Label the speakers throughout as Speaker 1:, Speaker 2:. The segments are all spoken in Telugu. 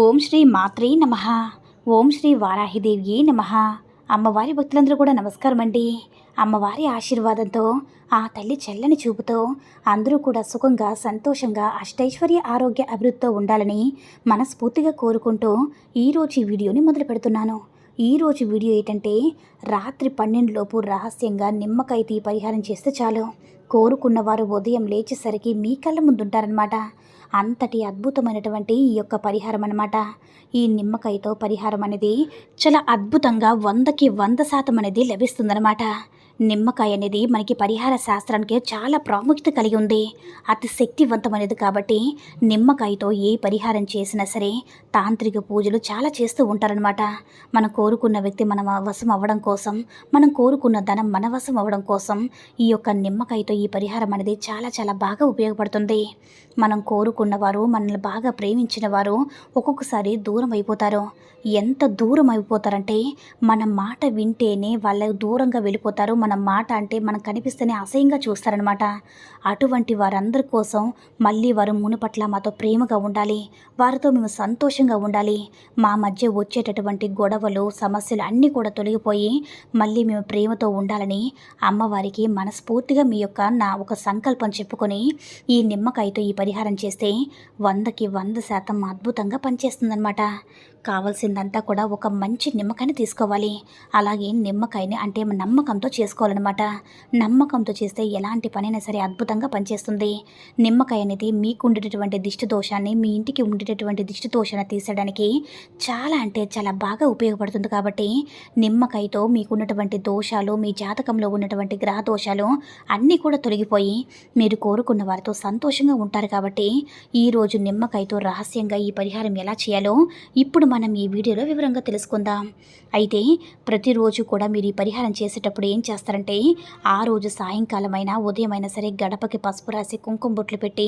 Speaker 1: ఓం శ్రీ మాత్రే నమ. ఓం శ్రీ వారాహిదేవి నమ. అమ్మవారి భక్తులందరూ కూడా నమస్కారం అండి. అమ్మవారి ఆశీర్వాదంతో ఆ తల్లి చల్లని చూపుతో అందరూ కూడా సుఖంగా సంతోషంగా అష్టైశ్వర్య ఆరోగ్య అభివృద్ధితో ఉండాలని మనస్ఫూర్తిగా కోరుకుంటూ ఈరోజు ఈ వీడియోని మొదలు పెడుతున్నాను. ఈరోజు వీడియో ఏంటంటే రాత్రి పన్నెండులోపు రహస్యంగా నిమ్మకాయ తీ పరిహారం చేస్తే చాలు. కోరుకున్న వారు ఉదయం లేచేసరికి మీ కళ్ళ ముందుంటారనమాట అంతటి అద్భుతమైనటువంటి ఈ యొక్క పరిహారం అనమాట ఈ నిమ్మకాయతో పరిహారం అనేది చాలా అద్భుతంగా వందకి వంద శాతం అనేది లభిస్తుందనమాట నిమ్మకాయ అనేది మనకి పరిహార శాస్త్రానికి చాలా ప్రాముఖ్యత కలిగి ఉంది. అతి శక్తివంతమైనది కాబట్టి నిమ్మకాయతో ఏ పరిహారం చేసినా సరే తాంత్రిక పూజలు చాలా చేస్తూ ఉంటారనమాట మనం కోరుకున్న వ్యక్తి మన వశం అవ్వడం కోసం మనం కోరుకున్న ధనం మన వశం అవ్వడం కోసం ఈ యొక్క నిమ్మకాయతో ఈ పరిహారం అనేది చాలా చాలా బాగా ఉపయోగపడుతుంది. మనం కోరుకున్న వారు మనల్ని బాగా ప్రేమించిన వారు ఒక్కొక్కసారి దూరం అయిపోతారు. ఎంత దూరం అయిపోతారంటే మన మాట వింటేనే వాళ్ళ దూరంగా వెళ్ళిపోతారు మన మాట అంటే మనం కనిపిస్తేనే అసహ్యంగా చూస్తారనమాట అటువంటి వారందరి కోసం మళ్ళీ వారు మునుపట్ల మాతో ప్రేమగా ఉండాలి. వారితో మేము సంతోషంగా ఉండాలి. మా మధ్య వచ్చేటటువంటి గొడవలు సమస్యలు అన్నీ కూడా తొలగిపోయి మళ్ళీ మేము ప్రేమతో ఉండాలని అమ్మవారికి మనస్ఫూర్తిగా మీ యొక్క నా ఒక సంకల్పం చెప్పుకొని ఈ నిమ్మకాయతో ఈ పరిహారం చేస్తే వందకి వంద శాతం అద్భుతంగా పనిచేస్తుందన్నమాట. కావలసిందంతా కూడా ఒక మంచి నిమ్మకాయని తీసుకోవాలి. అలాగే నిమ్మకాయని అంటే నమ్మకంతో చేసుకోవాలన్నమాట. నమ్మకంతో చేస్తే ఎలాంటి పనైనా సరే అద్భుతంగా పనిచేస్తుంది. నిమ్మకాయ అనేది మీకు ఉండేటటువంటి దిష్టి దోషాన్ని మీ ఇంటికి ఉండేటటువంటి దిష్టి దోషాన్ని తీసడానికి చాలా అంటే చాలా బాగా ఉపయోగపడుతుంది కాబట్టి నిమ్మకాయతో మీకు ఉన్నటువంటి దోషాలు మీ జాతకంలో ఉన్నటువంటి గ్రహ దోషాలు అన్నీ కూడా తొలగిపోయి మీరు కోరుకున్న వారితో సంతోషంగా ఉంటారు కాబట్టి ఈరోజు నిమ్మకాయతో రహస్యంగా ఈ పరిహారం ఎలా చేయాలో ఇప్పుడు మనం ఈ వీడియోలో వివరంగా తెలుసుకుందాం. అయితే ప్రతిరోజు కూడా మీరు ఈ పరిహారం చేసేటప్పుడు ఏం చేస్తారు? చేస్తారంటే ఆ రోజు సాయంకాలం అయినా ఉదయం అయినా సరే గడపకి పసుపు రాసి కుంకుమ బొట్లు పెట్టి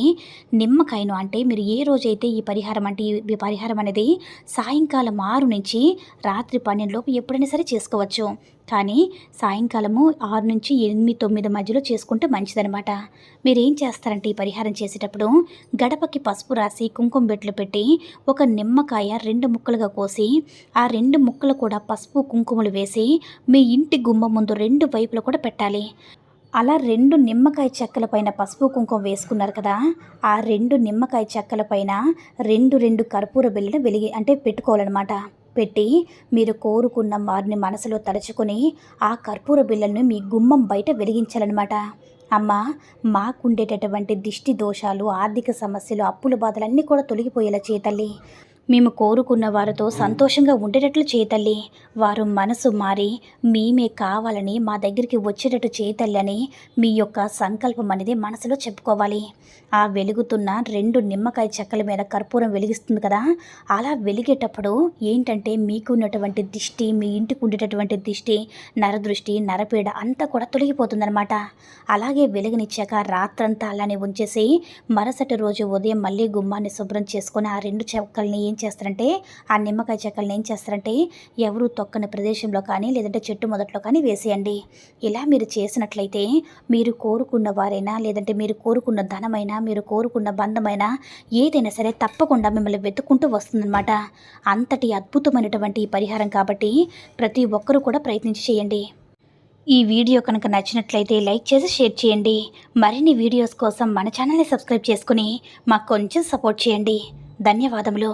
Speaker 1: నిమ్మకాయను అంటే మీరు ఏ రోజైతే ఈ పరిహారం అంటే ఈ పరిహారం అనేది సాయంకాలం ఆరు నుంచి రాత్రి పన్నెండులోపు ఎప్పుడైనా సరే చేసుకోవచ్చు. కానీ సాయంకాలము ఆరు నుంచి ఎనిమిది తొమ్మిది మధ్యలో చేసుకుంటే మంచిదనమాట మీరు ఏం చేస్తారంటే ఈ పరిహారం చేసేటప్పుడు గడపకి పసుపు రాసి కుంకుమ బెట్లు పెట్టి ఒక నిమ్మకాయ రెండు ముక్కలుగా కోసి ఆ రెండు ముక్కలు కూడా పసుపు కుంకుమలు వేసి మీ ఇంటి గుమ్మ ముందు రెండు వైపులు కూడా పెట్టాలి. అలా రెండు నిమ్మకాయ చెక్కల పైన పసుపు కుంకుమ వేసుకున్నారు కదా ఆ రెండు నిమ్మకాయ చెక్కల పైన రెండు రెండు కర్పూర బిళ్ళను వెలిగి అంటే పెట్టుకోవాలన్నమాట. పెట్టి మీరు కోరుకున్న వారిని మనసులో తలుచుకొని ఆ కర్పూర బిళ్ళను మీ గుమ్మం బయట వెలిగించాలన్నమాట. అమ్మ మాకుండేటటువంటి దిష్టి దోషాలు ఆర్థిక సమస్యలు అప్పుల బాధలన్నీ కూడా తొలగిపోయేలా చేతల్లి మేము కోరుకున్న వారితో సంతోషంగా ఉండేటట్లు చేతల్లి వారు మనసు మారి మేమే కావాలని మా దగ్గరికి వచ్చేటట్టు చేతల్లి అని మీ యొక్క సంకల్పం అనేది మనసులో చెప్పుకోవాలి. ఆ వెలుగుతున్న రెండు నిమ్మకాయ చెక్కల మీద కర్పూరం వెలిగిస్తుంది కదా? అలా వెలిగేటప్పుడు ఏంటంటే మీకు ఉన్నటువంటి దిష్టి మీ ఇంటికి ఉండేటటువంటి దిష్టి నరదృష్టి నరపీడ అంతా కూడా తొలగిపోతుందనమాట అలాగే వెలుగునిచ్చాక రాత్రంతా అలానే ఉంచేసి మరుసటి రోజు ఉదయం మళ్ళీ గుమ్మాన్ని శుభ్రం చేసుకొని ఆ రెండు చెక్కల్ని ఏం చేస్తారంటే ఆ నిమ్మకాయ చెక్కలను ఏం చేస్తారంటే ఎవరు తొక్కని ప్రదేశంలో కానీ లేదంటే చెట్టు మొదట్లో కానీ వేసేయండి. ఇలా మీరు చేసినట్లయితే మీరు కోరుకున్న వారైనా లేదంటే మీరు కోరుకున్న ధనమైనా మీరు కోరుకున్న బంధమైనా ఏదైనా సరే తప్పకుండా మిమ్మల్ని వెతుక్కుంటూ వస్తుందన్నమాట. అంతటి అద్భుతమైనటువంటి పరిహారం కాబట్టి ప్రతి ఒక్కరూ కూడా ప్రయత్నించి చేయండి. ఈ వీడియో కనుక నచ్చినట్లయితే లైక్ చేసి షేర్ చేయండి. మరిన్ని వీడియోస్ కోసం మన ఛానల్ని సబ్స్క్రైబ్ చేసుకుని మాకు కొంచెం సపోర్ట్ చేయండి. ధన్యవాదములు.